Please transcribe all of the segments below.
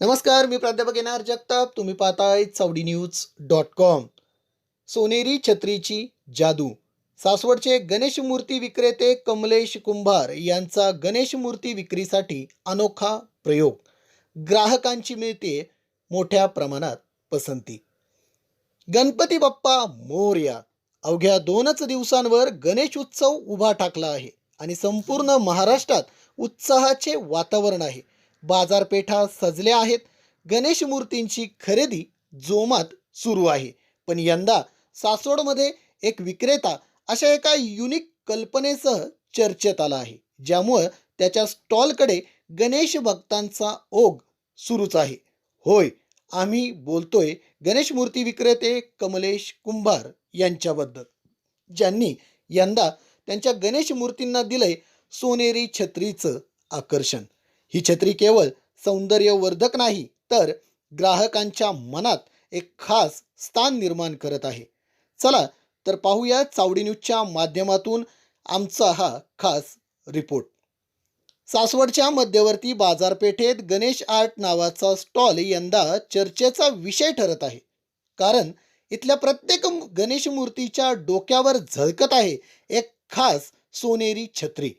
नमस्कार मी प्राध्यापक येणार जगताप. तुम्ही पाहताय चावडी न्यूज डॉट कॉम. सोनेरी छत्रीची जादू. सासवडचे गणेश मूर्ती विक्रेते कमलेश कुंभार यांचा गणेश मूर्ती विक्रीसाठी अनोखा प्रयोग. ग्राहकांची मिळते मोठ्या प्रमाणात पसंती. गणपती बाप्पा मोर्या. अवघ्या दोनच दिवसांवर गणेश उत्सव उभा ठाकला आहे आणि संपूर्ण महाराष्ट्रात उत्साहाचे वातावरण आहे. बाजारपेठा सजल्या आहेत. गणेश मूर्तींची खरेदी जोमात सुरू आहे. पण यंदा सासवडमध्ये एक विक्रेता अशा एका युनिक कल्पनेसह चर्चेत आला आहे. ज्यामुळं त्याच्या स्टॉलकडे गणेश भक्तांचा ओघ सुरूच आहे. होय आम्ही बोलतोय गणेश मूर्ती विक्रेते कमलेश कुंभार यांच्याबद्दल. ज्यांनी यंदा त्यांच्या गणेश मूर्तींना दिलंय सोनेरी छत्रीचं आकर्षण. ही छत्री केवळ सौंदर्यवर्धक नाही तर ग्राहकांच्या मनात एक खास स्थान निर्माण करत आहे. चला तर पाहूया चावडी न्यूजच्या माध्यमातून आमचा हा खास रिपोर्ट. सासवडच्या मध्यवर्ती बाजारपेठेत गणेश आर्ट नावाचा स्टॉल यंदा चर्चेचा विषय ठरत आहे. कारण इथल्या प्रत्येक गणेश मूर्तीच्या डोक्यावर झळकत आहे एक खास सोनेरी छत्री.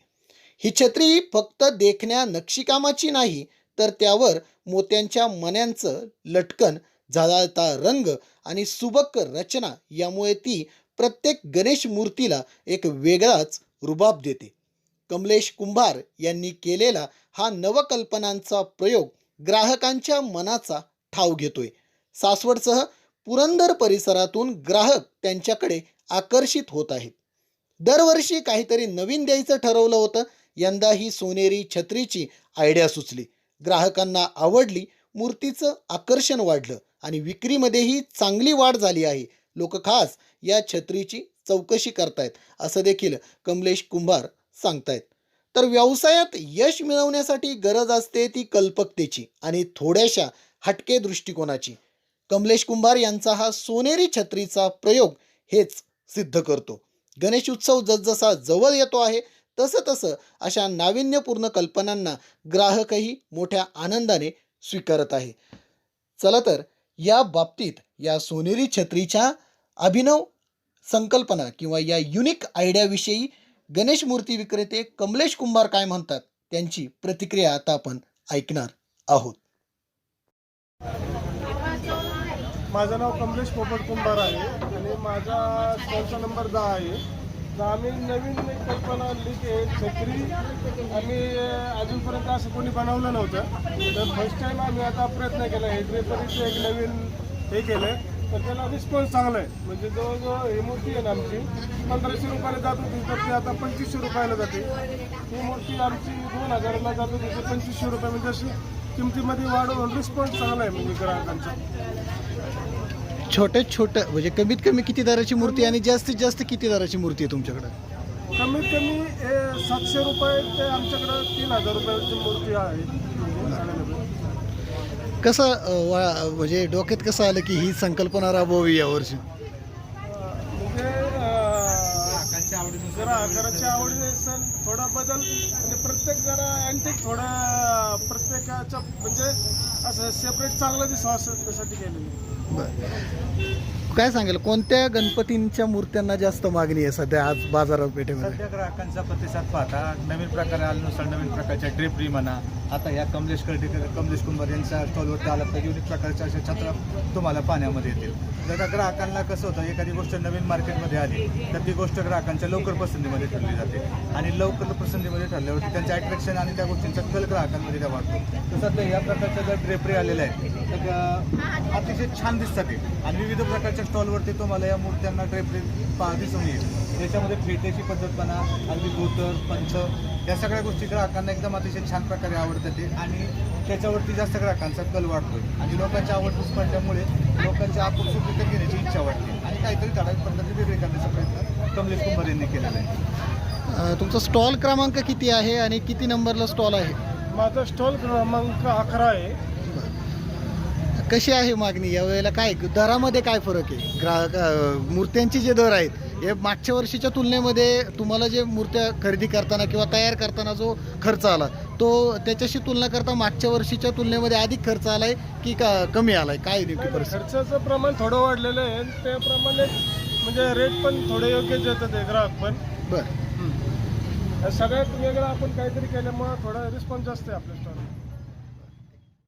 ही छत्री फक्त देखण्या नक्षीकामाची नाही तर त्यावर मोत्यांच्या मण्यांचं लटकन झळाळता रंग आणि सुबक रचना यामुळे ती प्रत्येक गणेश मूर्तीला एक वेगळाच रुबाब देते. कमलेश कुंभार यांनी केलेला हा नवकल्पनांचा प्रयोग ग्राहकांच्या मनाचा ठाव घेतोय. सासवडसह पुरंदर परिसरातून ग्राहक त्यांच्याकडे आकर्षित होत आहेत. दरवर्षी काहीतरी नवीन द्यायचं ठरवलं होतं यंदा ही सोनेरी छत्रीची आयडिया सुचली. ग्राहकांना आवडली मूर्तीचं आकर्षण वाढलं आणि विक्रीमध्येही चांगली वाढ झाली आहे. लोक खास या छत्रीची चौकशी करतायत असं देखील कमलेश कुंभार सांगतायत. तर व्यवसायात यश मिळवण्यासाठी गरज असते ती कल्पकतेची आणि थोड्याशा हटके दृष्टिकोनाची. कमलेश कुंभार यांचा हा सोनेरी छत्रीचा प्रयोग हेच सिद्ध करतो. गणेश उत्सव जसजसा जवळ येतो आहे तसं तसं अशा नाविन्यपूर्ण कल्पनांना ग्राहकही मोठ्या आनंदाने स्वीकारत आहे. चला तर या बाबतीत या सोनेरी छत्रीच्या अभिनव संकल्पना किंवा या युनिक आयडियाविषयी गणेश मूर्ती विक्रेते कमलेश कुंभार काय म्हणतात? त्यांची प्रतिक्रिया आता आपण ऐकणार आहोत. माझं नाव कमलेश पोपट कुंभार आहे आणि माझा स्टॉलचा नंबर दहा आहे. आम्ही नवीन कल्पना आणली की छत्री आम्ही अजूनपर्यंत असं कोणी बनवलं नव्हतं. तर फर्स्ट टाईम आम्ही आता प्रयत्न केला. आहे ड्रेपरीचं एक नवीन हे केलं आहे तर त्याला रिस्पॉन्स चांगला आहे म्हणजे जवळजवळ ही मूर्ती आहे ना आमची पंधराशे रुपयाला जात होती तर ती आता पंचवीसशे रुपयाला जाते. ही मूर्ती आमची दोन हजाराला जात होती ती पंचवीसशे रुपये. म्हणजे अशी किमतीमध्ये वाढवून रिस्पॉन्स चांगला आहे म्हणजे ग्राहकांचा. छोटे छोटे म्हणजे कमीत कमी किती दराची मूर्ती आणि जास्तीत जास्त किती दराची मूर्ती आहे तुमच्याकडे कमीत कमी हे सातशे रुपये ते आमच्याकडं तीन हजार रुपयाची मूर्ती आहे. कसं अं, वा- म्हणजे डोक्यात कसं आलं की ही संकल्पना राबवावी यावर्षी म्हणजे अं, जरा घराच्या आवडीनुसार थोडा बदल म्हणजे प्रत्येक जरा अँटिक थोडं प्रत्येकाच्या म्हणजे असं सेपरेट चांगलं दिसावं असं त्यासाठी केलेलं बरं. काय सांगेल कोणत्या गणपतींच्या मूर्त्यांना जास्त मागणी आहे सध्या आज बाजारपेठेमध्ये सध्या ग्राहकांचा प्रतिसाद पाहता नवीन प्रकारे आल्यानुसार नवीन प्रकारच्या ड्रेपरी म्हणा आता या कमलेश कर्डीकर कमलेश कुंभार यांच्या स्टॉलवरती आला तर युनिक प्रकारच्या अशा छत्र तुम्हाला पाण्यामध्ये येतील. जर का ग्राहकांना कसं होतं एखादी गोष्ट नवीन मार्केटमध्ये आली तर ती गोष्ट ग्राहकांच्या लवकर पसंतीमध्ये ठरली जाते. आणि लवकर पसंतीमध्ये ठरल्यावरती त्यांचं अट्रॅक्शन आणि त्या गोष्टींचा कल ग्राहकांमध्ये त्या वाढतो. तसं तर या प्रकारच्या जर ड्रेपरी आलेल्या आहेत. तर अतिशय छान दिसतात ते. आणि विविध प्रकारच्या स्टॉलवरती तुम्हाला या मूर्त्यांना ड्रेपरी पा दिसून येईल. त्याच्यामध्ये फेटेची पद्धतपणा अगदी धोतर पंच या सगळ्या गोष्टी ग्राहकांना एकदम अतिशय छान प्रकारे आवडतात ते. आणि त्याच्यावरती जास्त ग्राहकांचा कल वाढतोय. आणि लोकांच्या आवडतीच पडल्यामुळे लोकांच्या आपुलसुकीत घेण्याची इच्छा वाटते आणि काहीतरी ठराविक पद्धती वेगळी करण्याचा प्रयत्न कमलेश कुंभार यांनी केलेला आहे. तुमचा स्टॉल क्रमांक किती आहे आणि किती नंबरला स्टॉल आहे? माझा स्टॉल क्रमांक अकरा आहे. कशी आहे मागणी? यावेळेला काय दरामध्ये काय फरक आहे? ग्राहक अं, मूर्त्यांचे जे दर आहेत हे मागच्या वर्षीच्या तुलनेमध्ये तुम्हाला जे मूर्त्या खरेदी करताना किंवा तयार करताना जो खर्च आला तो त्याच्याशी तुलना करता मागच्या वर्षीच्या तुलनेमध्ये अधिक खर्च आलाय की का कमी आलाय? काय नेमकी परिस्थिती? खर्चाचं प्रमाण थोडं वाढलेलं आहे त्याप्रमाणे म्हणजे रेट पण थोडे योग्य देतात ते ग्राहक पण. बरं. सगळ्यात वेगळं आपण काहीतरी केल्यामुळं थोडा रिस्पॉन्स जास्त आहे आपल्या